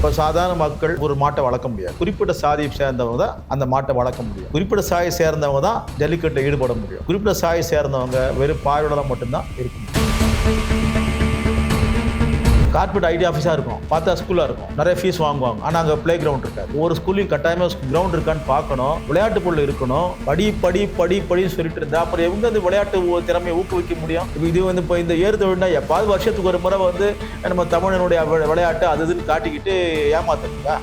இப்போ சாதாரண மக்கள் ஒரு மாட்டை வளர்க்க முடியாது. குறிப்பிட்ட சாதியை சேர்ந்தவங்க தான் அந்த மாட்டை வளர்க்க முடியும். குறிப்பிட்ட சாயை சேர்ந்தவங்க தான் ஜல்லிக்கட்டில் ஈடுபட முடியும். குறிப்பிட்ட சாயை சேர்ந்தவங்க வெறும் பார்வையாளராக மட்டும்தான் இருக்க முடியும். கார்பரேட் ஐடி ஆஃபீஸாக இருக்கும். பார்த்தா ஸ்கூலாக இருக்கும். நிறைய ஃபீஸ் வாங்குவாங்க. ஆனால் அங்கே பிளே கிரவுண்ட் இருக்காது. ஒவ்வொரு ஸ்கூல்லையும் கட்டாயமாக கிரவுண்ட் இருக்கான்னு பார்க்கணும். விளையாட்டு பொருள் இருக்கணும். படி படி படி படின்னு சொல்லிட்டு இருந்தா அப்புறம் எங்க அந்த விளையாட்டு திறமையை ஊக்குவிக்க முடியும்? இது வந்து இப்போ இந்த ஏறு தொழில்னா எப்பாவது வருஷத்துக்கு ஒரு முறை வந்து நம்ம தமிழனுடைய விளையாட்டு அது இதுன்னு காட்டிக்கிட்டு ஏமாத்துறீங்களா?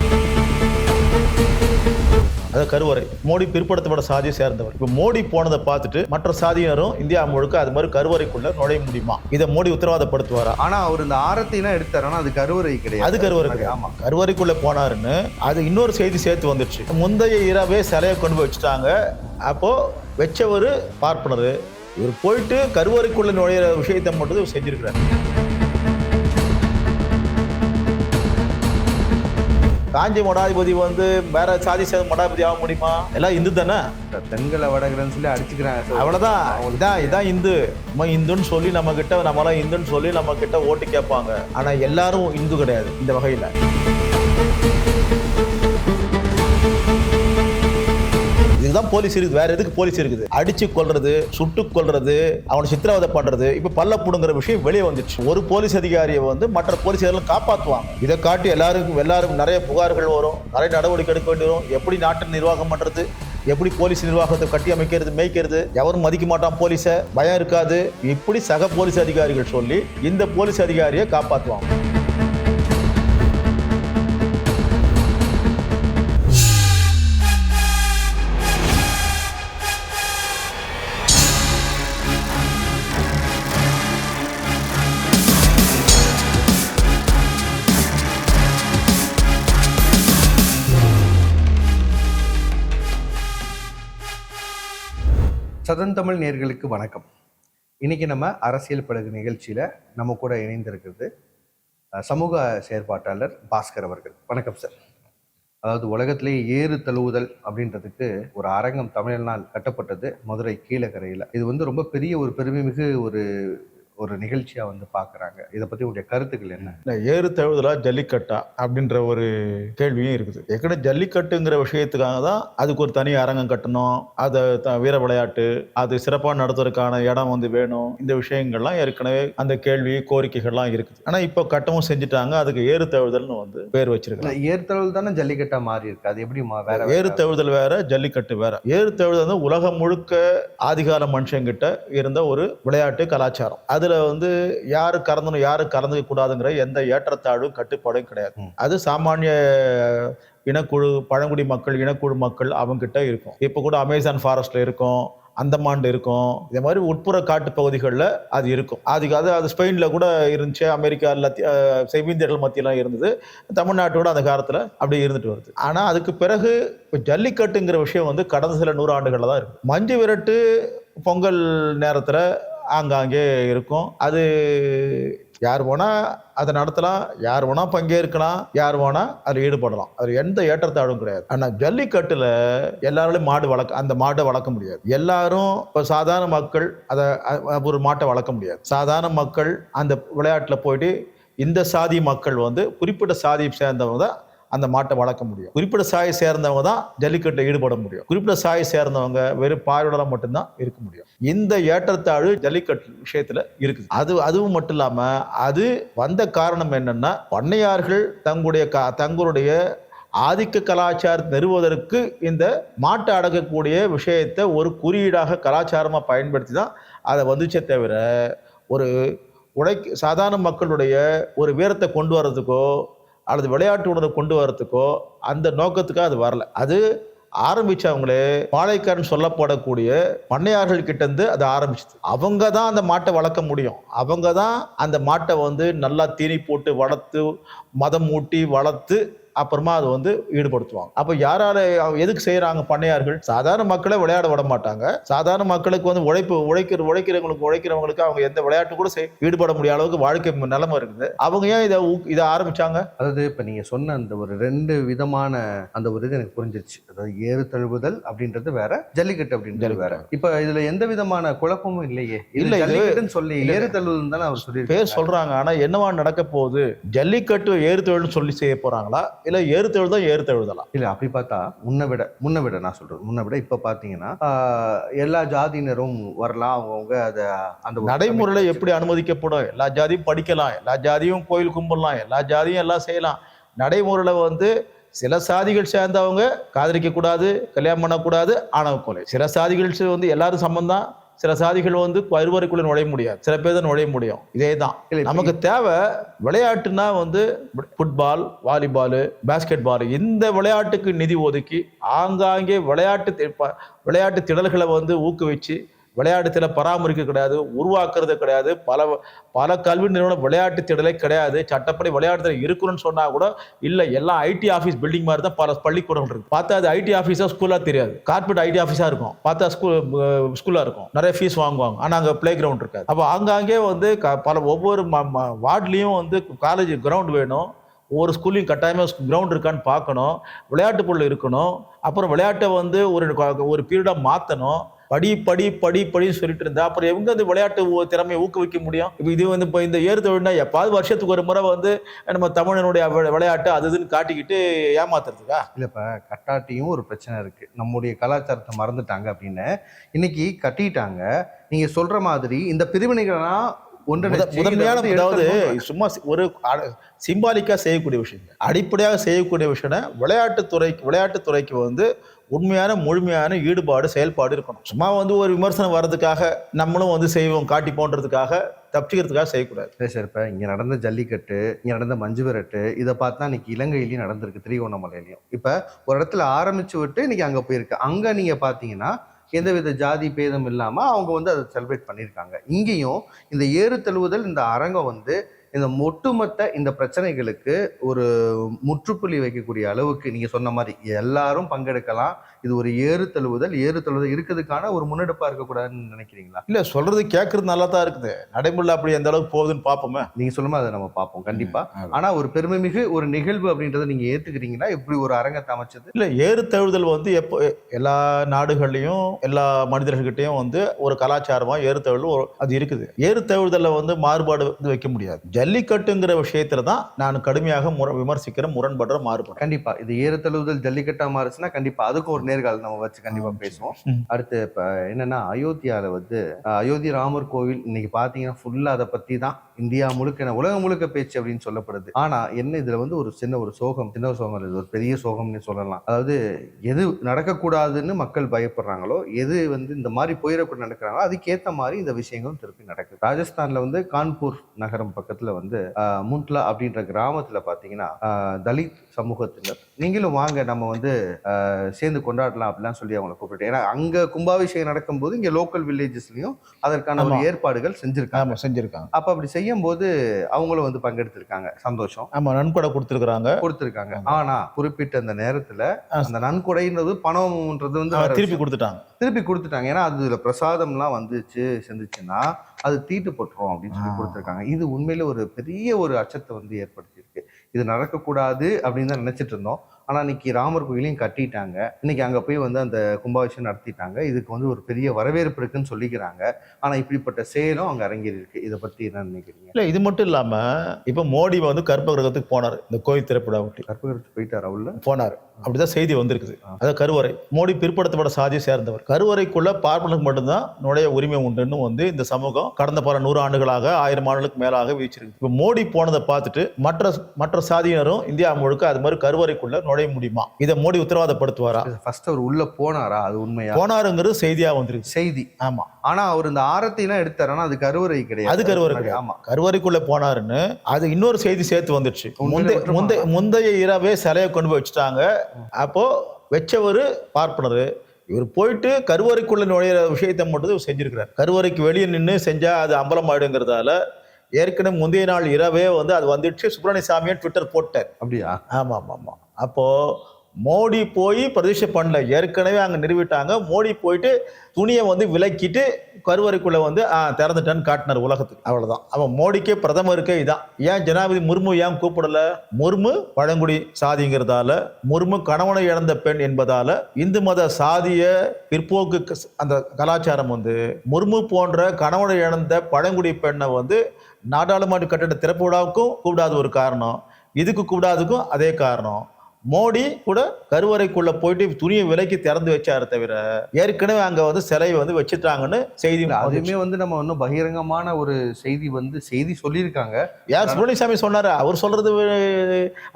அது கருவறை. மோடி பிற்படுத்தப்பட்ட சாதியை சேர்ந்தவர். இப்போ மோடி போனதை பார்த்துட்டு மற்ற சாதியினரும் இந்தியா முழுக்க அது மாதிரி கருவறைக்குள்ள நுழைய முடியுமா? இதை மோடி உத்தரவாதப்படுத்துவாரா? ஆனா அவர் இந்த ஆரத்தினா எடுத்தாருன்னா அது கருவறை கிடையாது. அது கருவறை ஆமா ஆமா. கருவறைக்குள்ள போனாருன்னு அது இன்னொரு செய்தி சேர்த்து வந்துடுச்சு முந்தைய இரவே சிலையை கொண்டு போய் வச்சுட்டாங்க. அப்போ வச்சவர் பார்ப்பனர். இவர் போயிட்டு கருவறைக்குள்ள நுழையிற விஷயத்தை மட்டும் செஞ்சிருக்கிறார். காஞ்சி மடாதிபதி வந்து வேற சாதி சேர்ந்த மடாதிபதி ஆக முடியுமா? எல்லாம் இந்து தானே? தென்களை வடகிறன்னு சொல்லி அடிச்சுக்கிறாங்க அவ்வளவுதான். இதான் இதான் இந்து. நம்ம இந்துன்னு சொல்லி நம்ம கிட்ட நம்மளாம் இந்துன்னு சொல்லி நம்ம கிட்ட ஓட்டு கேட்பாங்க. ஆனா எல்லாரும் இந்து கிடையாது இந்த வகையில. இதுதான் போலீஸ் இருக்குது. வேற எதுக்கு போலீஸ் இருக்குது? அடிச்சு கொல்றது சுட்டு கொள்றது அவனை சித்திரவதை பண்றது இப்ப பல்ல புடுங்கிற விஷயம் வெளியே வந்துச்சு. ஒரு போலீஸ் அதிகாரியை வந்து மற்ற போலீஸ் அதிகாரிகள் காப்பாற்றுவாங்க இதை காட்டி எல்லாருக்கும் எல்லாரும் நிறைய புகார்கள் வரும். நிறைய நடவடிக்கை எடுக்க வேண்டி வரும். எப்படி நாட்டை நிர்வாகம் பண்றது? எப்படி போலீஸ் நிர்வாகத்தை கட்டி அமைக்கிறது மேய்க்கிறது? எவரும் மதிக்க மாட்டான் போலீஸை. பயம் இருக்காது. இப்படி சக போலீஸ் அதிகாரிகள் சொல்லி இந்த போலீஸ் அதிகாரியை காப்பாற்றுவாங்க சதந்தமிழ் நேர்களுக்கு வணக்கம். இன்னைக்கு நம்ம அரசியல் படகு நிகழ்ச்சியில் நம்ம கூட இணைந்திருக்கிறது சமூக செயற்பாட்டாளர் பாஸ்கர் அவர்கள். வணக்கம் சார். அதாவது உலகத்திலே ஏறு தழுவுதல் அப்படின்றதுக்கு ஒரு அரங்கம் தமிழ்நாள் கட்டப்பட்டது மதுரை கீழக்கரையில் இது வந்து ரொம்ப பெரிய ஒரு பெருமைமிகு ஒரு ஒரு நிகழ்ச்சியா வந்து பார்க்கறாங்க இதை பத்தி உங்களுடைய கருத்துக்கள் என்ன? இந்த ஏறு தழுவுதலா ஜல்லிக்கட்டா அப்படின்ற ஒரு கேள்வியும் இருக்குது. ஏற்கனவே ஜல்லிக்கட்டுங்கிற விஷயத்துக்காக தான் அதுக்கு ஒரு தனி அரங்கம் கட்டணும் அதை த- வீர விளையாட்டு அது சிறப்பாக நடத்துறதுக்கான இடம் வந்து வேணும் இந்த விஷயங்கள்லாம் ஏற்கனவே அந்த கேள்வி கோரிக்கைகள்லாம் இருக்குது. ஆனால் இப்போ கட்டமும் செஞ்சுட்டாங்க அதுக்கு ஏறு தழுவுதல்னு வந்து பேர் வச்சிருக்காங்க. ஏறு தழுவுதல் தானே ஜல்லிக்கட்டா மாறி இருக்கு. அது எப்படி வேற ஏறு தழுவுதல் வேற ஜல்லிக்கட்டு வேற. ஏறு தழுவுதல் வந்து உலகம் முழுக்க ஆதிகால மனுஷங்கிட்ட இருந்த ஒரு விளையாட்டு கலாச்சாரம். அதுல வந்து யாரு கறந்தணும் யாரு கறந்துக்க கூடாதுங்கிற எந்த ஏற்றத்தாழ்வும் கட்டுப்பாடும் கிடையாது. அது சாமானிய இனக்குழு பழங்குடி மக்கள் இனக்குழு மக்கள் அவங்க கிட்ட இருக்கும். இப்போ கூட அமேசான் ஃபாரஸ்ட்ல இருக்கும் அந்தமான்ல இருக்கும். இதே மாதிரி உட்புற காட்டு பகுதிகளில் அது இருக்கும். அதுக்கு அது அது ஸ்பெயினில் கூட இருந்துச்சு அமெரிக்கா லத்தி அஹ் செவ்விந்தியர்கள் மத்தியெல்லாம் இருந்தது. தமிழ்நாட்டோட அந்த காலத்தில் அப்படி இருந்துட்டு வருது. ஆனால் அதுக்கு பிறகு இப்போ ஜல்லிக்கட்டுங்கிற விஷயம் வந்து கடந்த சில நூறாண்டுகளில் தான் இருக்கு. மஞ்சு விரட்டு பொங்கல் நேரத்தில் ஆங்காங்கே இருக்கும். அது யார் வேணால் அதை நடத்தலாம். யார் வேணால் பங்கேற்கலாம். யார் வேணால் அதில் ஈடுபடலாம். அதில் எந்த ஏற்றத்தாழ்வும் கிடையாது. ஆனால் ஜல்லிக்கட்டில் எல்லாராலையும் மாடு வளர்க்க அந்த மாட்டை வளர்க்க முடியாது. எல்லாரும் இப்போ சாதாரண மக்கள் அதை ஒரு மாட்டை வளர்க்க முடியாது. சாதாரண மக்கள் அந்த விளையாட்டில் போயிட்டு இந்த சாதி மக்கள் வந்து குறிப்பிட்ட சாதியை சேர்ந்தவங்க தான் அந்த மாட்டை வளர்க்க முடியும். குறிப்பிட்ட சாயை சேர்ந்தவங்க தான் ஜல்லிக்கட்டை ஈடுபட முடியும். குறிப்பிட்ட சாயை சேர்ந்தவங்க வெறும் பார்வையாளராக மட்டும்தான் இருக்க முடியும். இந்த ஏற்றத்தாழ்வு ஜல்லிக்கட்டு விஷயத்துல இருக்குது. அது அதுவும் மட்டும் இல்லாம அது வந்த காரணம் என்னன்னா பண்ணையார்கள் தங்களுடைய க- தங்களுடைய ஆதிக்க கலாச்சாரத்தை நிறுவுவதற்கு இந்த மாட்டை அடக்கக்கூடிய விஷயத்தை ஒரு குறியீடாக கலாச்சாரமாக பயன்படுத்தி தான் அதை வந்துச்சே தவிர ஒரு உடை சாதாரண மக்களுடைய ஒரு வீரத்தை கொண்டு வர்றதுக்கோ அல்லது விளையாட்டு உணர்வு கொண்டு வர்றதுக்கோ அந்த நோக்கத்துக்காக அது வரல. அது ஆரம்பிச்சவங்களே பாளையக்காரன் சொல்லப்படக்கூடிய பண்ணையார்கள் கிட்டேருந்து அது ஆரம்பிச்சது. அவங்க தான் அந்த மாட்டை வளர்க்க முடியும். அவங்க தான் அந்த மாட்டை வந்து நல்லா தீனி போட்டு வளர்த்து மதம் மூட்டி வளர்த்து அப்புறமா அது வந்து ஈடுபடுத்துவாங்க. அப்ப யாரால எதுக்கு செய்யறாங்க பண்ணையார்கள்? சாதாரண மக்களை விளையாட விட மாட்டாங்க. சாதாரண மக்களுக்கு வந்து உழைப்பு உழைக்கிற உழைக்கிறவங்களுக்கு உழைக்கிறவங்களுக்கு அவங்க எந்த விளையாட்டு கூட ஈடுபட முடியாத அளவுக்கு வாழ்க்கை நிலைமை இருக்குது. அவங்க ஏன் இதை இதை ஆரம்பிச்சாங்க? அதாவது இப்ப நீங்க சொன்ன அந்த ஒரு ரெண்டு விதமான அந்த ஒரு இது எனக்கு புரிஞ்சிருச்சு. அதாவது ஏறு தழுவுதல் அப்படின்றது வேற ஜல்லிக்கட்டு அப்படின்றது வேற. இப்ப இதுல எந்த விதமான குழப்பமும் இல்லையே. இல்ல, ஜல்லிக்கட்டுன்னு சொல்லி. ஏறு தழுவுதல் தானே அவர் பேர் சொல்லியிருக்காரு சொல்றாங்க. ஆனா என்னவா நடக்க போகுது? ஜல்லிக்கட்டு ஏறு தொழில்னு சொல்லி செய்ய போறாங்களா? இல்ல ஏறு தொழில் தான் ஏறு தழுவுதலா இல்ல அப்படி பார்த்தா முன்ன விட முன்ன விட நான் சொல்றேன். முன்ன விட இப்ப பாத்தீங்கன்னா ஆஹ், எல்லா ஜாதியினரும் வரலாம் அவங்கவுங்க அத அந்த நடைமுறையில எப்படி அனுமதிக்கப்படும்? எல்லா ஜாதியும் படிக்கலாம் எல்லா ஜாதியும் கோயில் கும்பிடலாம் எல்லா ஜாதியும் எல்லாம் செய்யலாம். நடைமுறையில வந்து சில சாதிகள் சேர்ந்தவங்க காதலிக்க கூடாது கல்யாணம் பண்ணக்கூடாது ஆணவ கொலை. சில சாதிகள் வந்து எல்லாரும் சம்பந்தம் சில சாதிகள் வந்து அறுவரைக்குள்ள நுழைய முடியாது. சில பேர் தான் நுழைய முடியும். இதே தான் நமக்கு தேவை விளையாட்டுனா வந்து ஃபுட்பால் வாலிபால் பேஸ்கெட் பால் இந்த விளையாட்டுக்கு நிதி ஒதுக்கி ஆங்காங்கே விளையாட்டு விளையாட்டு திடல்களை வந்து ஊக்குவிச்சு விளையாட்டுத்தில் பராமரிக்க கிடையாது உருவாக்குறது கிடையாது. பல பல கல்வி நிறுவனம் விளையாட்டு திடலே கிடையாது. சட்டப்படி விளையாட்டுத்தில் இருக்கணும்னு சொன்னா கூட இல்லை எல்லாம் ஐடி ஆஃபீஸ் பில்டிங் மாதிரி தான் பல பள்ளிக்கூடங்கள் இருக்கு. பார்த்தா அது ஐடி ஆஃபீஸாக ஸ்கூலாக தெரியாது. கார்பரேட் ஐடி ஆஃபீஸாக இருக்கும். பார்த்தா ஸ்கூல் ஸ்கூலாக இருக்கும். நிறைய ஃபீஸ் வாங்குவாங்க. ஆனால் அங்கே ப்ளே கிரவுண்ட் இருக்காது. அப்போ ஆங்காங்கே வந்து க- பல ஒவ்வொரு வார்ட்லேயும் வந்து காலேஜ் கிரவுண்ட் வேணும். ஒவ்வொரு ஸ்கூல்லையும் கட்டாயமாக கிரவுண்ட் இருக்கான்னு பார்க்கணும். விளையாட்டு பொருள் இருக்கணும். அப்புறம் விளையாட்டை வந்து ஒரு ஒரு பீரியடாக மாற்றணும் படி படி படி படின்னு சொல்லிட்டு இருந்தா அப்புறம் எங்க அந்த விளையாட்டு திறமையை ஊக்குவிக்க முடியும்? இப்போ இது வந்து இப்போ இந்த ஏறு தொழில்னா எப்பாவது வருஷத்துக்கு ஒரு முறை வந்து நம்ம தமிழனுடைய விளையாட்டு அது இதுன்னு காட்டிக்கிட்டு ஏமாத்துறதுக்கா? இல்ல இப்ப கட்டாட்டியும் ஒரு பிரச்சனை இருக்கு. நம்முடைய கலாச்சாரத்தை மறந்துட்டாங்க அப்படின்னு. இன்னைக்கு கட்டிட்டாங்க. நீங்க சொல்ற மாதிரி இந்த பிரிவினைகள்லாம் முதன்மையான அதாவது. சும்மா ஒரு சிம்பாலிக்கா செய்யக்கூடிய விஷயம் அடிப்படையாக செய்யக்கூடிய விஷயம் விளையாட்டுத்துறைக்கு விளையாட்டுத்துறைக்கு வந்து உண்மையான முழுமையான ஈடுபாடு செயல்பாடு இருக்கணும். சும்மா வந்து ஒரு விமர்சனம் வர்றதுக்காக நம்மளும் வந்து செய்வோம் காட்டி போன்றதுக்காக தப்பிக்கிறதுக்காக செய்யக்கூடாது. சரி சார் இப்போ இங்கே நடந்த ஜல்லிக்கட்டு இங்கே நடந்த மஞ்சு விரட்டு இதை பார்த்தா இன்னைக்கு இலங்கையிலையும் நடந்திருக்கு திருவோணமலையிலையும் இப்போ ஒரு இடத்துல ஆரம்பிச்சு விட்டு இன்னைக்கு அங்கே போயிருக்கு. அங்கே நீங்கள் பார்த்தீங்கன்னா எந்தவித ஜாதி பேதம் இல்லாமல் அவங்க வந்து அதை செலிப்ரேட் பண்ணியிருக்காங்க. இங்கேயும் இந்த ஏறு தழுவுதல் இந்த அரங்கம் வந்து இந்த ஒட்டுமொத்த இந்த பிரச்சனைகளுக்கு ஒரு முற்றுப்புள்ளி வைக்கக்கூடிய அளவுக்கு நீங்கள் சொன்ன மாதிரி எல்லாரும் பங்கெடுக்கலாம். இது ஒரு ஏறு தழுவுதல் ஏறு தழுவுதல் இருக்கிறதுக்கான ஒரு முன்னெடுப்பாக இருக்கக்கூடாதுன்னு நினைக்கிறீங்களா? இல்ல சொல்றது கேட்கறது நல்லா தான் இருக்குது. நடைமுறையில் அப்படி எந்த அளவுக்கு போகுதுன்னு பார்ப்போமே நீங்கள் சொல்லுமா அதை நம்ம பார்ப்போம் கண்டிப்பாக ஆனா ஒரு பெருமைமிகு ஒரு நிகழ்வு அப்படின்றத நீங்க ஏத்துக்கிறீங்களா இப்படி ஒரு அரங்கத்தை அமைச்சது? இல்ல ஏறு தழுவுதல் வந்து எப்போ எல்லா நாடுகள்லையும் எல்லா மனிதர்கள்கிட்டயும் வந்து ஒரு கலாச்சாரமா ஏறு தழுவல் அது இருக்குது. ஏறு தழுவுதல்ல வந்து மாறுபாடு வந்து வைக்க முடியாது. ஜல்லிக்கட்டுங்கிற விஷயத்துல தான் நான் கடுமையாக முற விமர்சிக்கிற முரண்படுற மாறுபாடு. கண்டிப்பா. இது ஏறு தழுவுதல் ஜல்லிக்கட்டா மாறுச்சுன்னா கண்டிப்பா அதுக்கும் ஒரு நேர்காணல் நம்ம வச்சு கண்டிப்பா பேசுவோம். அடுத்து இப்ப என்னன்னா அயோத்தியால வந்து அயோத்தி ராமர் கோவில் இன்னைக்கு பாத்தீங்கன்னா ஃபுல்லா அதை பத்தி தான் இந்தியா முழுக்க என்ன, உலகம் முழுக்க பேச்சு அப்படின்னு சொல்லப்படுது. ஆனா என்ன இதுல வந்து ஒரு சின்ன ஒரு சோகம் சின்ன ஒரு சோகம் இது ஒரு பெரிய சோகம்னு சொல்லலாம். அதாவது எது நடக்கக்கூடாதுன்னு மக்கள் பயப்படுறாங்களோ எது வந்து இந்த மாதிரி போயிடக்கூட நடக்கிறாங்களோ அதுக்கேத்த மாதிரி இந்த விஷயங்களும் திருப்பி நடக்குது. ராஜஸ்தான்ல வந்து கான்பூர் நகரம் பக்கத்துல வந்து முண்ட்லா அப்படின்ற கிராமத்துல பாத்தீங்கன்னா தலித் சமூகத்தினர் நீங்களும் வாங்க நம்ம வந்து சேர்ந்து கொண்டாடலாம் அப்படிலாம் சொல்லி அவங்களை கூப்பிட்டு ஏன்னா அங்க கும்பாபிஷேகம் நடக்கும்போது இங்க லோக்கல் வில்லேஜஸ்லயும் அதற்கான. ஏற்பாடுகள் செஞ்சிருக்காங்க. செஞ்சிருக்காங்க. அப்ப அப்படி செய்யும் போது அவங்களும் வந்து பங்கெடுத்திருக்காங்க. சந்தோஷம். ஆமா நன்கொடை கொடுத்துருக்காங்க. கொடுத்திருக்காங்க ஆனா குறிப்பிட்ட அந்த நேரத்துல அந்த நன்கொடைன்றது பணம்ன்றது வந்து திருப்பி கொடுத்துட்டாங்க. திருப்பி கொடுத்துட்டாங்க. ஏன்னா அதுல பிரசாதம்லாம் வந்துச்சு செஞ்சுச்சுன்னா அது தீட்டு போட்டுரும் அப்படின்னு சொல்லி. கொடுத்துருக்காங்க. இது உண்மையில ஒரு பெரிய ஒரு அச்சத்தை வந்து ஏற்படுத்தியிருக்கு. இது நடக்கக்கூடாது அப்படின்னு தான் நினைச்சிட்டு இருந்தோம். ஆனா இன்னைக்கு ராமர் கோயிலையும் கட்டிட்டாங்க. இன்னைக்கு அங்க போய் வந்து அந்த கும்பாபிஷேகம் நடத்திட்டாங்க. இதுக்கு வந்து ஒரு பெரிய வரவேற்பு இருக்குன்னு சொல்லிக்கிறாங்க. ஆனா இப்படிப்பட்ட செயலும் அங்க அரங்கேறி இருக்கு இதை பத்தி என்ன நினைக்கிறீங்க? இல்ல இது மட்டும் இல்லாம இப்ப மோடி வந்து கர்ப்ப கிரகத்துக்கு போனார். இந்த கோயில் திரைப்பட ஒட்டி கற்பகரத்து போயிட்டார் உள்ள? போனார். அப்படிதான் செய்தி வந்திருக்குது. அது கருவறை. மோடி பிற்படுத்தப்பட்ட சாதியை சேர்ந்தவர். கருவறைக்குள்ள பார்ப்பனுக்கு மட்டும்தான் நுழைய உரிமை உண்டுன்னு வந்து இந்த சமூகம் கடந்த பல நூறு ஆண்டுகளாக ஆயிரம் ஆண்டுகளுக்கு மேலாக வீச்சிருக்கு. இப்போ மோடி போனதை பார்த்துட்டு மற்ற மற்ற சாதியினரும் இந்தியா முழுக்க அது மாதிரி கருவறைக்குள்ள நுழைய முடியுமா? இதை மோடி உத்தரவாதப்படுத்துவாரா? ஃபர்ஸ்ட் அவர் உள்ள போனாரா? அது உண்மையா? போனாருங்கிறது செய்தியா வந்திருக்கு செய்தி. ஆமா. ஆனா அவர் இந்த ஆரத்திலாம் எடுத்தாருன்னா அது கருவறை கிடையாது. அது கருவறை கிடையாது. ஆமா. கருவறைக்குள்ள போனாருன்னு அது இன்னொரு செய்தி சேர்த்து உண்மையிலே முந்தைய? முந்தைய இரவே சிலையை கொண்டு போய் வச்சுட்டாங்க. அப்போ வச்சவர் பார்ப்பனர். இவர் போயிட்டு கருவறைக்குள்ள நுழையிற விஷயத்தை மட்டும் செஞ்சிருக்கிறார். கருவறைக்கு வெளியே நின்று செஞ்சா அது அம்பலம் ஆயிடுங்கிறதால ஏற்கனவே முந்தைய நாள் இரவே வந்து அது வந்துடுச்சு. சுப்பிரமணிய சாமியை ட்விட்டர் போட்டார். அப்படியா? ஆமா ஆமா ஆமா அப்போது மோடி போய் பிரதிஷ்டை பண்ணல ஏற்கனவே அங்கே நிறுவிட்டாங்க. மோடி போயிட்டு துணியை வந்து விலக்கிட்டு கருவறைக்குள்ளே வந்து ஆ திறந்துட்டேன்னு காட்டினார் உலகத்துக்கு. அவ்வளோதான் அவன் மோடிக்கே பிரதமருக்கே இதான். ஏன் ஜனாதிபதி முர்மு ஏன் கூப்பிடல? முர்மு பழங்குடி சாதிங்கிறதால முர்மு கணவனை இழந்த பெண் என்பதால இந்து மத சாதிய பிற்போக்கு அந்த கலாச்சாரம் வந்து முர்மு போன்ற கணவனை இழந்த பழங்குடி பெண்ணை வந்து நாடாளுமன்ற கட்டிட திறப்பு விழாவுக்கும் கூப்பிடாத ஒரு காரணம். இதுக்கு கூப்பிடாததுக்கும் அதே காரணம். மோடி கூட கருவறைக்குள்ள போயிட்டு துணியை விலைக்கு திறந்து வச்சாரு தவிர ஏற்கனவே அங்க வந்து சிலையை வந்து வச்சுட்டாங்கன்னு செய்தி அதுவுமே வந்து நம்ம இன்னும் பகிரங்கமான ஒரு செய்தி வந்து செய்தி சொல்லியிருக்காங்க. யார்? சுப்பிரமணியசாமி சொன்னாரு? அவர் சொல்றது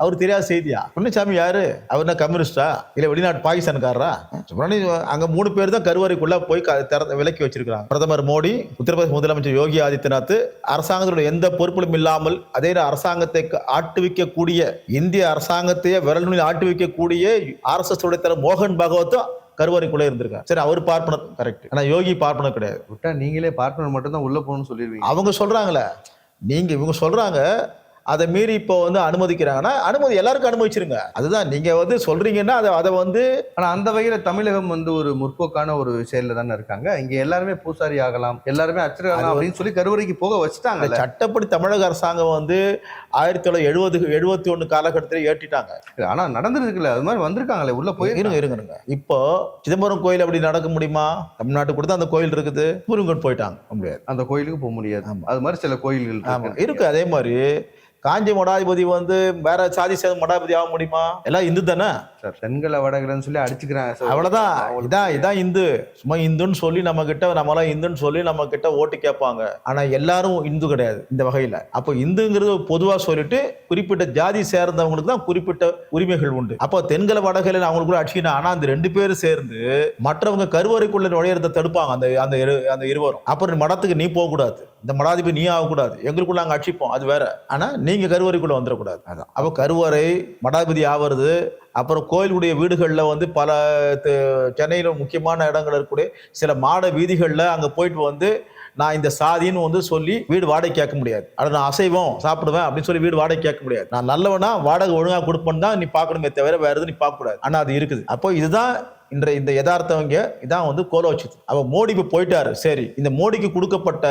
அவர் தெரியாத செய்தியா? சுப்பிரமணியசாமி யாரு? அவர் என்ன கம்யூனிஸ்டா? இல்ல வெளிநாட்டு பாகிஸ்தான்காரரா? சுப்பிரமணிய அங்க மூணு பேர் தான் கருவறைக்குள்ள போய் திறந்து விலக்கி வச்சிருக்காங்க பிரதமர் மோடி உத்தரப்பிரதேச முதலமைச்சர் யோகி ஆதித்யநாத் அரசாங்கத்தோட எந்த பொறுப்பிலும் இல்லாமல் அதே அரசாங்கத்தை ஆட்டுவிக்கக்கூடிய இந்திய அரசாங்கத்தையே விரல் நுனியில் ஆட்டுவிக்கக்கூடிய ஆர்எஸ்எஸ் உடைய தலைவர் மோகன் பகவத்தும் கருவறைக்குள்ள இருந்திருக்காங்க சரி அவர் பார்ப்பனர் கரெக்ட் ஆனா யோகி பார்ப்பனர் கிடையாது. விட்டா நீங்களே பார்ட்னர் மட்டும் தான் உள்ள போகணும்னு சொல்லிடுவீங்க. அவங்க சொல்றாங்களே. நீங்க இவங்க சொல்றாங்க அதை மீறி இப்போ வந்து அனுமதிக்கிறாங்கன்னா அனுமதி எல்லாருக்கும் அனுமதிச்சிருங்க. அதுதான் நீங்க வந்து சொல்றீங்கன்னா அதை அதை வந்து ஆனா அந்த வகையில தமிழகம் வந்து ஒரு முற்போக்கான ஒரு செயல்ல தானே இருக்காங்க. இங்க எல்லாருமே பூசாரி ஆகலாம் எல்லாருமே அச்சரகலாம் அப்படின்னு சொல்லி கருவறைக்கு போக அந்த வச்சுட்டாங்கல்ல சட்டப்படி தமிழக அரசாங்கம் வந்து ஆயிரத்தி தொள்ளாயிரத்தி எழுபது எழுபத்தி ஒண்ணு காலகட்டத்தில் ஏற்றிட்டாங்க. ஆனா நடந்துருக்குல்ல. அது மாதிரி வந்திருக்காங்களே உள்ள போய் இருங்க இருங்க இப்போ சிதம்பரம் கோயில் அப்படி நடக்க முடியுமா? தமிழ்நாட்டு கூட தான் அந்த கோயில் இருக்குது. முருங்கன் போயிட்டாங்க. முடியாது. அந்த கோயிலுக்கு போக முடியாது. அது மாதிரி சில கோயில்கள். இருக்கு அதே மாதிரி காஞ்சி மடாதிபதி வந்து வேற சாதி சேர்ந்த மடாதிபதி ஆக முடியுமா? எல்லாம் இந்து தானே? சார் தென்கல வடகலன்னு சொல்லி அடிச்சுக்கிறாங்க சார். அவ்வளவுதான். இதான் இதான் இந்து. சும்மா இந்துன்னு சொல்லி நம்ம கிட்ட நம்மளாம் இந்துன்னு சொல்லி நம்ம கிட்ட ஓட்டு கேட்பாங்க. ஆனா எல்லாரும் இந்து கிடையாது இந்த வகையில. அப்போ இந்துங்கிறது பொதுவா சொல்லிட்டு குறிப்பிட்ட ஜாதி சேர்ந்தவங்களுக்கு தான் குறிப்பிட்ட உரிமைகள் உண்டு. அப்போ தென்கல வடகல அவங்களுக்குள்ள அடிச்சுக்கினா ஆனா அந்த ரெண்டு பேரும் சேர்ந்து மற்றவங்க கருவறைக்குள்ள நுழையறதை தடுப்பாங்க. அந்த அந்த இரு அந்த இருவரும். அப்புறம் மடத்துக்கு நீ போக கூடாது இந்த மடாதிபதி நீ ஆகக்கூடாது. எங்களுக்குள்ள அங்க அடிச்சுப்போம். அது வேற. ஆனா நீங்க கருவறைக்குள்ள வந்துடக்கூடாது. அதான். அப்போ கருவறை மடாதிபதி ஆவறது அப்புறம் கோயிலுடைய வீடுகளில் வந்து பல சென்னையில் முக்கியமான இடங்கள் இருக்கக்கூடிய சில மாட வீதிகளில் அங்கே போயிட்டு வந்து நான் இந்த சாதின்னு வந்து சொல்லி வீடு வாடகை கேட்க முடியாது. அது நான் அசைவம் சாப்பிடுவேன் அப்படின்னு சொல்லி வீடு வாடகை கேட்க முடியாது. நான் நல்லவனா வாடகை ஒழுங்காக கொடுப்பேன்னு தான் நீ பார்க்கணுமே தவிர வேறு எதுவும் நீ பார்க்கக்கூடாது ஆனால் அது இருக்குது. அப்போ இதுதான் இன்றைய இந்த யதார்த்தவங்க இதான் வந்து கோலோச்சிது அப்போ மோடி இப்போ போயிட்டாரு. சரி இந்த மோடிக்கு கொடுக்கப்பட்ட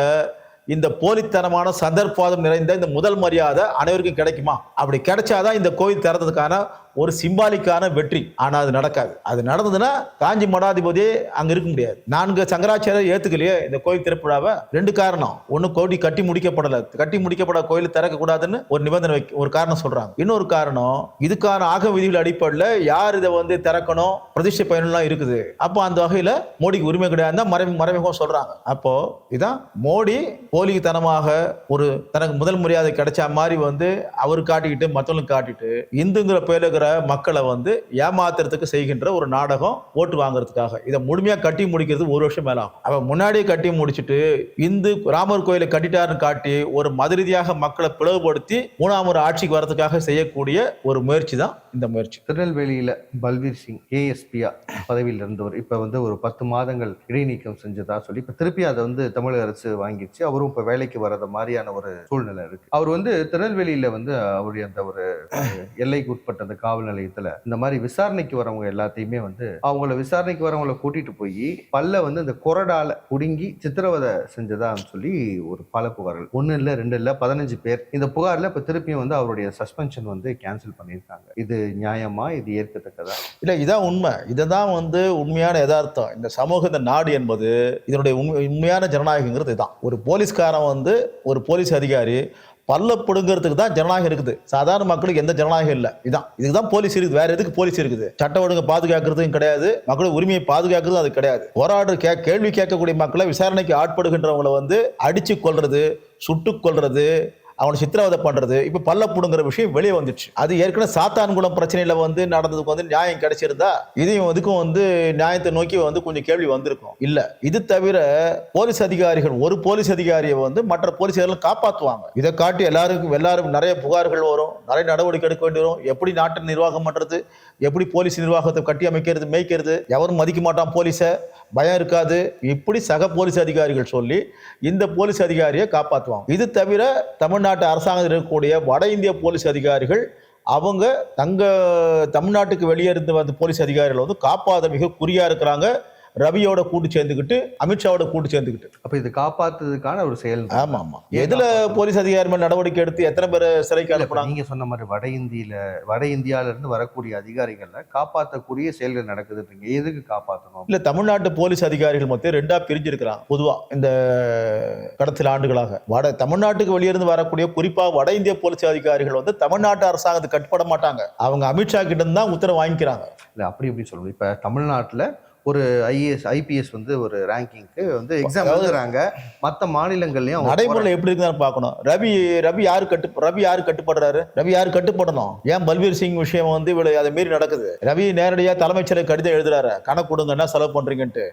இந்த போலித்தனமான சந்தர்ப்பாதம் நிறைந்த இந்த முதல் மரியாதை அனைவருக்கும் கிடைக்குமா? அப்படி கிடைச்சாதான் இந்த கோயில் திறந்ததுக்கான ஒரு சிம்பாலிக்கான வெற்றி. ஆனால் அது நடக்காது. அது நடந்ததுன்னா காஞ்சி மடாதிபதி அங்கே இருக்க முடியாது. நான்கு சங்கராச்சாரியர் ஏற்றுக்கலையே இந்த கோயில் திருப்பிழாவை ரெண்டு காரணம். ஒன்று கோடி கட்டி முடிக்கப்படலை. கட்டி முடிக்கப்பட கோயில் திறக்கக்கூடாதுன்னு ஒரு நிபந்தனை வைக்க ஒரு காரணம் சொல்கிறாங்க இன்னொரு காரணம் இதுக்கான ஆக விதிகள் அடிப்படையில் யார் இதை வந்து திறக்கணும்? பிரதிஷ்டை பயணம்லாம் இருக்குது. அப்போ அந்த வகையில் மோடிக்கு உரிமை கிடையாது மறைமுக மறைமுகம் சொல்கிறாங்க அப்போது இதான் மோடி போலித்தனமாக ஒரு தனக்கு முதல் மரியாதை கிடைச்ச மாதிரி வந்து அவர் காட்டிக்கிட்டு மற்றவங்களுக்கு காட்டிட்டு இந்துங்கிற பேர்ல இருக்கிற மக்களை வந்து ஏமாத்துறதுக்கு செய்கின்ற ஒரு நாடகம் ஓட்டு வாங்குறதுக்காக. இதை முழுமையாக கட்டி முடிக்கிறது ஒரு வருஷம் மேலே ஆகும். அவன் முன்னாடியே கட்டி முடிச்சிட்டு இந்து ராமர் கோயிலை கட்டிட்டாருன்னு காட்டி ஒரு மதுரீதியாக மக்களை பிளவுபடுத்தி மூணாம் ஒரு ஆட்சிக்கு வரதுக்காக செய்யக்கூடிய ஒரு முயற்சி தான் இந்த முயற்சி. திருநெல்வேலியில் பல்வீர் சிங் ஏஎஸ்பியா பதவியில் இருந்தவர். இப்போ வந்து ஒரு பத்து மாதங்கள் இடைநீக்கம் செஞ்சதா சொல்லி இப்போ திருப்பி அதை வந்து தமிழக அரசு வாங்கிடுச்சு. அவரும் இப்போ வேலைக்கு வர்றது மாதிரியான ஒரு சூழ்நிலை இருக்கு. அவர் வந்து திருநெல்வேலியில் வந்து அவருடைய அந்த ஒரு எல்லைக்கு உட்பட்ட அந்த காவல் நிலையத்துல இந்த மாதிரி விசாரணைக்கு வரவங்க எல்லாத்தையுமே வந்து அவங்கள விசாரணைக்கு வரவங்கள கூட்டிட்டு போய் பல்ல வந்து இந்த கொரடால புடுங்கி சித்திரவதை செஞ்சதான்னு சொல்லி ஒரு பல புகார்கள் ஒன்று இல்ல ரெண்டு இல்ல பதினஞ்சு பேர். இந்த புகார்ல இப்ப திருப்பியும் வந்து அவருடைய சஸ்பென்ஷன் வந்து கேன்சல் பண்ணியிருக்காங்க. இது நியாயமா? இது ஏற்கத்தக்கதா? இல்ல இதான் உண்மை. இதுதான் வந்து உண்மையான யதார்த்தம். இந்த சமூக இந்த நாடு என்பது இதனுடைய உண்மை உண்மையான ஜனநாயகங்கிறது இதுதான் ஒரு போலீஸ்காரன் வந்து ஒரு போலீஸ் அதிகாரி பல்ல பிடுங்கிறதுக்கு தான் ஜனநாயகம் இருக்குது. சாதாரண மக்களுக்கு எந்த ஜனநாயகம் இல்லை. இதான். இதுக்கு தான் போலீஸ் இருக்குது. வேற எதுக்கு போலீஸ் இருக்குது? சட்ட ஒழுங்கு பாதுகாக்கிறதுக்கும் கிடையாது. மக்களுடைய உரிமையை பாதுகாக்கிறதும் அது கிடையாது. போராடு கே கேள்வி கேட்கக்கூடிய மக்களை விசாரணைக்கு ஆட்படுகின்றவங்களை வந்து அடிச்சு கொள்றது சுட்டு கொள்றது அவனை சித்திரவதை பண்ணுறது இப்போ பல்ல புடுங்கிற விஷயம் வெளியே வந்துச்சு. அது ஏற்கனவே சாத்தான்குளம் பிரச்சனையில் வந்து நடந்ததுக்கு வந்து நியாயம் கிடைச்சிருந்தா இதையும் இதுக்கும் வந்து நியாயத்தை நோக்கி வந்து கொஞ்சம் கேள்வி வந்திருக்கும். இல்லை இது தவிர போலீஸ் அதிகாரிகள் ஒரு போலீஸ் அதிகாரியை வந்து மற்ற போலீஸ் அதிகாரிகள் காப்பாற்றுவாங்க இதை காட்டி எல்லாருக்கும் எல்லாரும் நிறைய புகார்கள் வரும். நிறைய நடவடிக்கை எடுக்க வேண்டி வரும். எப்படி நாட்டை நிர்வாகம் பண்ணுறது எப்படி போலீஸ் நிர்வாகத்தை கட்டி அமைக்கிறது மேய்க்கிறது? எவரும் மதிக்க மாட்டான் போலீஸை. பயம் இருக்காது. இப்படி சக போலீஸ் அதிகாரிகள் சொல்லி இந்த போலீஸ் அதிகாரியை காப்பாற்றுவாங்க இது தவிர தமிழ்நாட்டு அரசாங்கத்தில் இருக்கக்கூடிய வட இந்திய போலீஸ் அதிகாரிகள் அவங்க தங்க தமிழ்நாட்டுக்கு வெளியே இருந்து வந்த போலீஸ் அதிகாரிகள் வந்து காப்பாத மிக குறியாக இருக்கிறாங்க. ரவியோட கூட்டு சேர்ந்துக்கிட்டு அமித்ஷாவோட கூட்டு சேர்ந்துக்கிட்டு. அப்ப இது காப்பாத்துறதுக்கான ஒரு செயல் தான். ஆமா ஆமா ஏன் எதுல? போலீஸ் அதிகாரி மேல நடவடிக்கை எடுத்து எத்தனை பேர் சிறைக்கு அனுப்புனாங்க? நீங்க சொன்ன மாதிரி வட இந்தியில வட இந்தியால இருந்து வரக்கூடிய அதிகாரிகள்ல காப்பாற்றக்கூடிய செயல்கள் நடக்குதுன்றீங்க. எதுக்கு காப்பாற்றணும் இல்ல தமிழ்நாட்டு போலீஸ் அதிகாரிகள் மொத்தம் ரெண்டா பிரிஞ்சிருக்கிறாங்க பொதுவா இந்த கடந்த சில ஆண்டுகளாக. வட தமிழ்நாட்டுக்கு வெளியிருந்து வரக்கூடிய குறிப்பா வட இந்திய போலீஸ் அதிகாரிகள் வந்து தமிழ்நாட்டு அரசாங்கத்துக்கு கட்டுப்பட மாட்டாங்க. அவங்க அமித்ஷா கிட்ட தான் உத்தரவு வாங்கிக்கிறாங்க. இல்ல அப்படி எப்படி சொல்லணும் இப்ப தமிழ்நாட்டுல ஒரு ஐஏஎஸ் ஐபிஎஸ் வந்து ஒரு ரேங்கிங்க்கு வந்து எக்ஸாம் எழுதுறாங்க. மத்த மாநிலங்கள்லயும் நடைமுறையில் எப்படி இருக்குன்னு பார்க்கணும். ரவி ரவி யாரு கட்டு ரவி யாரு கட்டுப்படுறாரு? ரவி யாரு கட்டுப்படணும்? ஏன் பல்பீர் சிங் விஷயம் வந்து இவ்வளவு அதை மீறி நடக்குது? ரவி நேரடியா தலைமைச்சரை கடிதம் எழுதுறாரு. கணக்கு கொடுங்க என்ன செலவு பண்றீங்கன்ட்டு.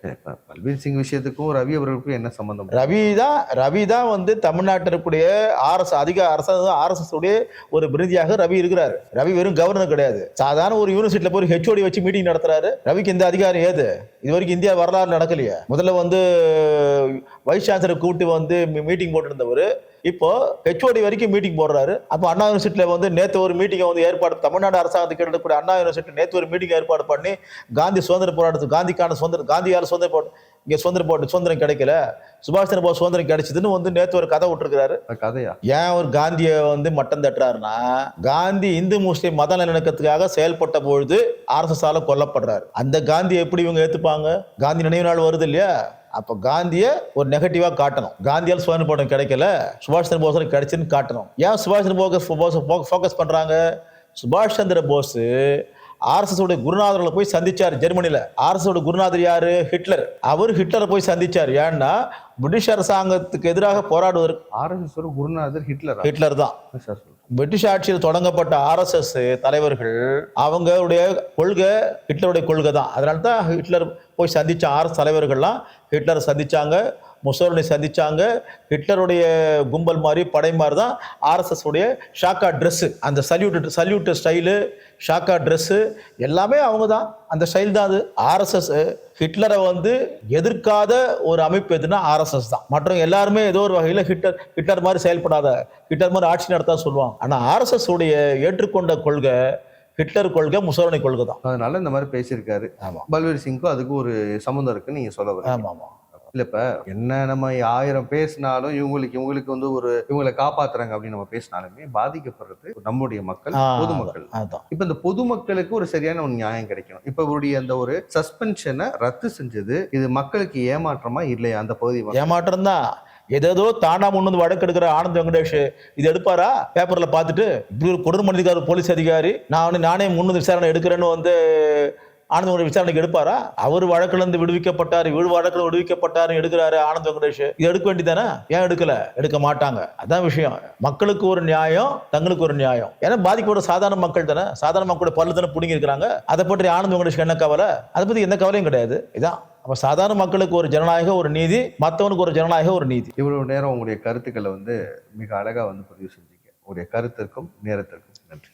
பல்பீர் சிங் விஷயத்துக்கும் ரவி அவர்களுக்கும் என்ன சம்பந்தம்? ரவி தான் ரவி தான் வந்து தமிழ்நாட்டில் இருக்கக்கூடிய ஆர்எஸ் அதிக அரசு ஆர்எஸ்எஸ் உடைய ஒரு பிரதியாக ரவி இருக்கிறாரு. ரவி வெறும் கவர்னர் கிடையாது. சாதாரண ஒரு யூனிவர்சிட்டியில போய் ஹெச்ஓடி வச்சு மீட்டிங் நடத்துறாரு. ரவிக்கு இந்த அதிகாரம் ஏது? இது வரைக்கும் இந்தியா வரலாறு நடக்கலையே. முதல்ல வந்து வைஸ் சான்சலர் கூப்பிட்டு வந்து மீட்டிங் போட்டுருந்தவர். இப்போ ஹெச்ஓடி வரைக்கும் மீட்டிங் போடுறாரு. அப்போ அண்ணா யூனிவர்சிட்டியில் வந்து நேற்று ஒரு மீட்டிங்கை வந்து ஏற்பாடு தமிழ்நாடு அரசாங்கத்துக்கு எடுக்கக்கூடிய அண்ணா யூனிவர்சிட்டி நேற்று ஒரு மீட்டிங் ஏற்பாடு பண்ணி காந்தி சுதந்திர போராட்டத்துக்கு காந்திக்கான சுதந்திர காந்தியால் சுதந்திர போராட்டம் இங்கே சுதந்திர போராட்ட சுதந்திரம் கிடைக்கல. சுபாஷ் சந்திர போஸ் சுதந்திரம் கிடைச்சதுன்னு வந்து நேற்று ஒரு கதை விட்டுருக்காரு கதையா? ஏன் ஒரு காந்தியை வந்து மட்டம் தட்டுறாருன்னா காந்தி இந்து முஸ்லிம் மத நல்லிணக்கத்துக்காக செயல்பட்ட பொழுது ஆர்எஸ்எஸ்ஸால கொல்லப்படுறாரு. அந்த காந்தியை எப்படி இவங்க ஏத்துப்பாங்க? காந்தி நினைவு நாள் வருது இல்லையா? அப்போ காந்தியை ஒரு நெகட்டிவா காட்டணும். காந்தியால் சுதந்திர போராட்டம் கிடைக்கல சுபாஷ் சந்திர போஸ் கிடைச்சுன்னு காட்டணும். ஏன் சுபாஷ் சந்திர போஸ் ஃபோக்கஸ் பண்றாங்க? சுபாஷ் சந்திர போஸ் ஆர்எஸ்எஸ் உடைய குருநாதர்களை போய் சந்திச்சார் ஜெர்மனில ஆர்எஸ் உடைய குருநாதர் யாரு? ஹிட்லர். அவர் ஹிட்லரை போய் சந்திச்சார். ஏன்னா பிரிட்டிஷ் அரசாங்கத்துக்கு எதிராக போராடுவதற்கு ஆர்எஸ்எஸ் ஒரு குருநாதர் ஹிட்லர்? ஹிட்லர் தான். பிரிட்டிஷ் ஆட்சியில் தொடங்கப்பட்ட ஆர்எஸ்எஸ் தலைவர்கள் அவங்களுடைய கொள்கை ஹிட்லருடைய கொள்கை தான் அதனால தான் ஹிட்லர் போய் சந்திச்ச ஆர்எஸ் தலைவர்கள்லாம் ஹிட்லரை சந்திச்சாங்க. முசோலினி சந்திச்சாங்க. ஹிட்லருடைய கும்பல் மாதிரி படை மாதிரி தான் ஆர்எஸ்எஸ் உடைய ஷாக்கா ட்ரெஸ்ஸு அந்த சல்யூட் சல்யூட் ஸ்டைலு ஷாக்கா ட்ரெஸ்ஸு எல்லாமே அவங்க தான் அந்த ஸ்டைல் தான் அது. ஆர்எஸ்எஸ் ஹிட்லரை வந்து எதிர்க்காத ஒரு அமைப்பு எதுனா ஆர்எஸ்எஸ் தான். மற்றவங்க எல்லாருமே ஏதோ ஒரு வகையில் ஹிட்லர் ஹிட்லர் மாதிரி செயல்படாத ஹிட்லர் மாதிரி ஆட்சி நடத்தா சொல்லுவாங்க. ஆனால் ஆர்எஸ்எஸ் உடைய ஏற்றுக்கொண்ட கொள்கை ஹிட்லர் கொள்கை முசோலினி கொள்கை தான் அதனால இந்த மாதிரி பேசியிருக்காரு. பல்வீர் சிங்க்கும் அதுக்கும் ஒரு சம்மந்தம் இருக்குன்னு நீங்க சொல்ல வரீங்க. ஆமா ஆமா இல்ல இப்ப என்ன நம்ம ஆயிரம் பேசினாலும் இவங்களுக்கு இவங்களுக்கு வந்து ஒரு இவங்களை காப்பாத்துறாங்க அப்படின்னு நம்ம பேசினாலுமே பாதிக்கப்படுறது நம்முடைய மக்கள் பொதுமக்கள். இப்ப இந்த பொதுமக்களுக்கு ஒரு சரியான ஒரு நியாயம் கிடைக்கணும் இப்ப இவருடைய அந்த ஒரு சஸ்பென்ஷனை ரத்து செஞ்சது இது மக்களுக்கு ஏமாற்றமா இல்லையா அந்த பகுதி? ஏமாற்றம் தான் ஏதேதோ தானா முன் வந்து வழக்கு எடுக்கிற ஆனந்த் வெங்கடேஷ் இது எடுப்பாரா? பேப்பர்ல பார்த்துட்டு இப்படி ஒரு கொடூரம் அதிகாரி போலீஸ் அதிகாரி நான் நானே முன் விசாரணை எடுக்கிறேன்னு வந்து ஆனந்த் வெங்கடேஷ் விசாரணைக்கு எடுப்பாரா? அவர் வழக்குல இருந்து விடுவிக்கப்பட்டார் வீடு வழக்குல விடுவிக்கப்பட்டார் எடுக்கிறாரு ஆனந்த் வெங்கடேஷ் இது எடுக்க வேண்டியதானே? ஏன் எடுக்கல? எடுக்க மாட்டாங்க. அதான் விஷயம். மக்களுக்கு ஒரு நியாயம் தங்களுக்கு ஒரு நியாயம். ஏன்னா பாதிக்கப்பட்ட சாதாரண மக்கள் தானே? சாதாரண மக்களோட பல்லு தானே பிடிங்கி இருக்கிறாங்க. அதை பற்றி ஆனந்த் வெங்கடேஷ் என்ன கவலை? அதை பத்தி எந்த கவலையும் கிடையாது. இதான். அப்ப சாதாரண மக்களுக்கு ஒரு ஜனநாயக ஒரு நீதி மற்றவனுக்கு ஒரு ஜனநாயக ஒரு நீதி. இவ்வளவு நேரம் உங்களுடைய கருத்துக்களை வந்து மிக அழகா வந்து பதிவு செஞ்சீங்க. உங்களுடைய கருத்திற்கும் நேரத்திற்கும் நன்றி.